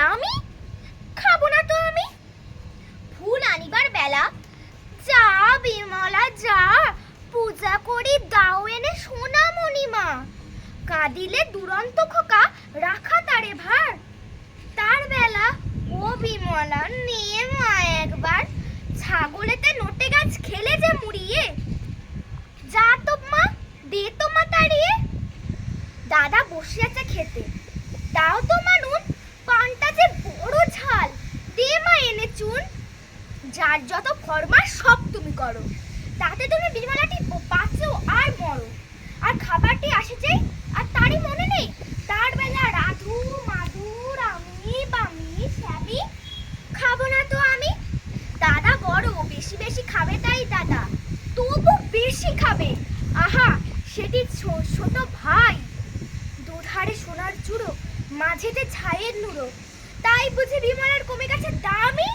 নামি খাব না তো আমি। ফুল আনিবার বেলা যা বিমলা, যা। পূজা করি, দাও এনে সোনা মণিমা। কাঁদিলে দুরন্ত খোকা, রাখা তারে ভার। তার বেলা ও বিমলা নিয়ে মা একবার ছাগলেতে নোটে গাছ খেলে যে মুড়িয়ে। যা তো মা, দে তো মা তাড়িয়ে। দাদা বসে আছে খেতে। দাও তো মানুন পানটা যে বড় ঝাল দে চুন যার যত ফরমাস সব তুমি করো। তাতে তুমি বিমলাটি বাঁচো আর মরো। আর খাবারটি আসেছে আর তারই মনে নেই। তার বেলা রাধু, মাধুর, আমি, বামি শ্যাবি খাব না তো আমি? দাদা বড়, বেশি বেশি খাবে তাই দাদা। তবু বেশি খাবে। আহা, সেটি ছোট ভাই। দুধারে সোনার চূড়ো, মাঝেতে ছায়ের নুড়ো। তাই বুঝি বিমলার কমে গেছে দামি